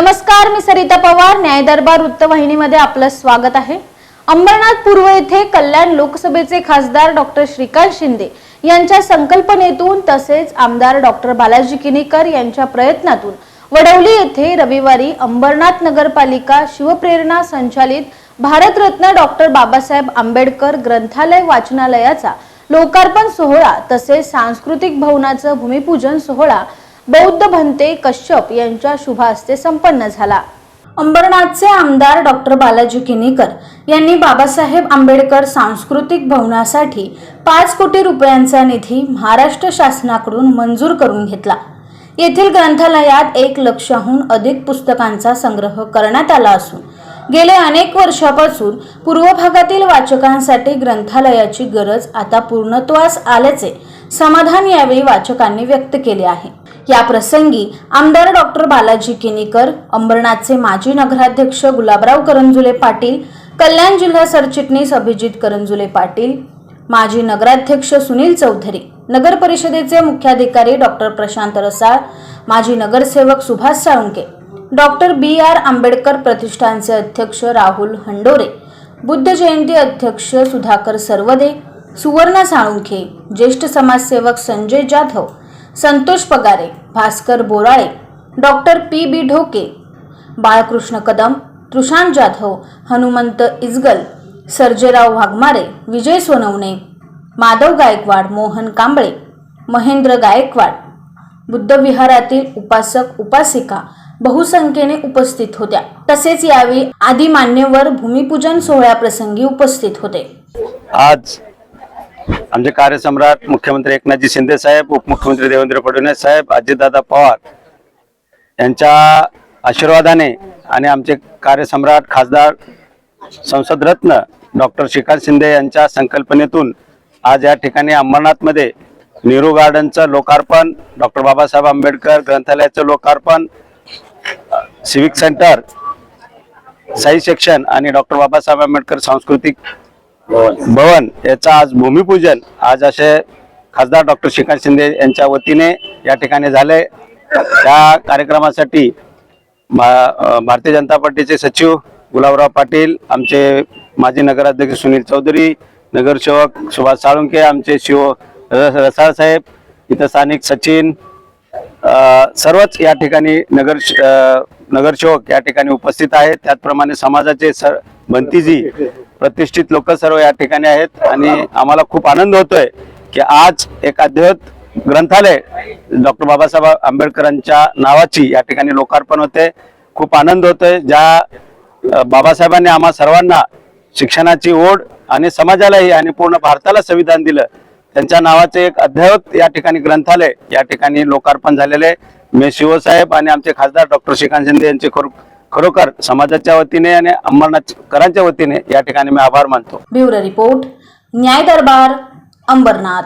नमस्कार मी सरिता पवार न्याय दरबार वृत्तवाहिनीमध्ये आपलं स्वागत आहे. अंबरनाथ पूर्व येथे कल्याण लोकसभेचे खासदार डॉक्टर श्रीकांत शिंदे यांच्या संकल्पनेतून तसेच आमदार डॉक्टर बालाजी किनीकर यांच्या प्रयत्नातून वडवली येथे रविवारी अंबरनाथ नगरपालिका शिवप्रेरणा संचालित भारतरत्न डॉक्टर बाबासाहेब आंबेडकर ग्रंथालय वाचनालयाचा लोकार्पण सोहळा तसेच सांस्कृतिक भवनाचं भूमिपूजन सोहळा बौद्ध भंते कश्यप यांच्या शुभ हस्ते संपन्न झाला. अंबरनाथचे आमदार डॉक्टर बालाजी किनीकर यांनी बाबासाहेब आंबेडकर सांस्कृतिक भवनासाठी पाच कोटी रुपयांचा निधी महाराष्ट्र शासनाकडून मंजूर करून घेतला. येथील ग्रंथालयात एक लक्षाहून अधिक पुस्तकांचा संग्रह करण्यात आला असून गेले अनेक वर्षापासून पूर्व भागातील वाचकांसाठी ग्रंथालयाची गरज आता पूर्णत्वास आल्याचे समाधान यावेळी वाचकांनी व्यक्त केले आहे. या प्रसंगी आमदार डॉक्टर बालाजी किनीकर अंबरनाथचे माजी नगराध्यक्ष गुलाबराव करंजुले पाटील कल्याण जिल्हा सरचिटणीस अभिजित करंजुले पाटील माजी नगराध्यक्ष सुनील चौधरी नगर परिषदेचे मुख्याधिकारी डॉक्टर प्रशांत रसाळ माजी नगरसेवक Subhash Salunke doctor B R Ambedkar प्रतिष्ठानचे अध्यक्ष राहुल हंडोरे बुद्ध जयंती अध्यक्ष सुधाकर सर्वदे सुवर्ण साळुंखे ज्येष्ठ समाजसेवक Sanjay Jadhav Santosh Pagare Bhaskar Borale doctor P B Dhoke Balkrishna Kadam Trushant Jadhav Hanumant Ijgal Sarjerao Waghmare Vijay Sonawane Madhav Gaikwad Mohan Kamble Mahendra Gaikwad बुद्धविहारातील उपासक उपासिका बहुसंख्येने उपस्थित होत्या. तसेच यावेळी आदी मान्यवर भूमिपूजन सोहळ्याप्रसंगी उपस्थित होते. आज आमचे कार्यसम्राट मुख्यमंत्री एकनाथजी शिंदे साहेब उपमुख्यमंत्री देवेंद्र फडणवीस साहेब अजितदादा पवार यांच्या आशीर्वादाने आणि आमचे कार्यसम्राट खासदार संसद रत्न डॉक्टर श्रीकांत शिंदे यांच्या संकल्पनेतून आज या ठिकाणी अंबरनाथमध्ये नेहरू गार्डनचं लोकार्पण डॉक्टर बाबासाहेब आंबेडकर ग्रंथालयाचं लोकार्पण सिविक सेंटर साई सेक्शन आणि डॉक्टर बाबासाहेब आंबेडकर सांस्कृतिक भवन. याचं आज भूमिपूजन. आज असे खासदार डॉक्टर श्रीकांत शिंदे यांच्या वतीने या ठिकाणी झाले. त्या कार्यक्रमासाठी भारतीय जनता पार्टीचे सचिव गुलाबराव पाटील आमचे माजी नगराध्यक्ष सुनील चौधरी नगरसेवक सुभाष साळुंके आमचे शिव रस- रसाळ साहेब इथं स्थानिक सचिन सर्वच या ठिकाणी नगर नगरसेवक या ठिकाणी उपस्थित आहेत. त्याचप्रमाणे समाजाचे सर भंतीजी प्रतिष्ठित लोक सर्व या ठिकाणी आहेत आणि आम्हाला खूप आनंद होतोय की आज एक अद्ययावत ग्रंथालय डॉक्टर बाबासाहेब आंबेडकरांच्या नावाची या ठिकाणी लोकार्पण होते. खूप आनंद होतोय. ज्या बाबासाहेबांनी आम्हा सर्वांना शिक्षणाची ओढ आणि समाजालाही आणि पूर्ण भारताला संविधान दिलं त्यांच्या नावाचे एक अद्ययावत या ठिकाणी ग्रंथालय या ठिकाणी लोकार्पण झालेले मी शिवसाहेब आणि आमचे खासदार डॉक्टर श्रीकांत शिंदे यांचे खूप खरोखर समाजाच्या वतीने आणि अंबरनाथकरांच्या वतीने या ठिकाणी मी आभार मानतो. ब्युरो रिपोर्ट न्याय दरबार अंबरनाथ.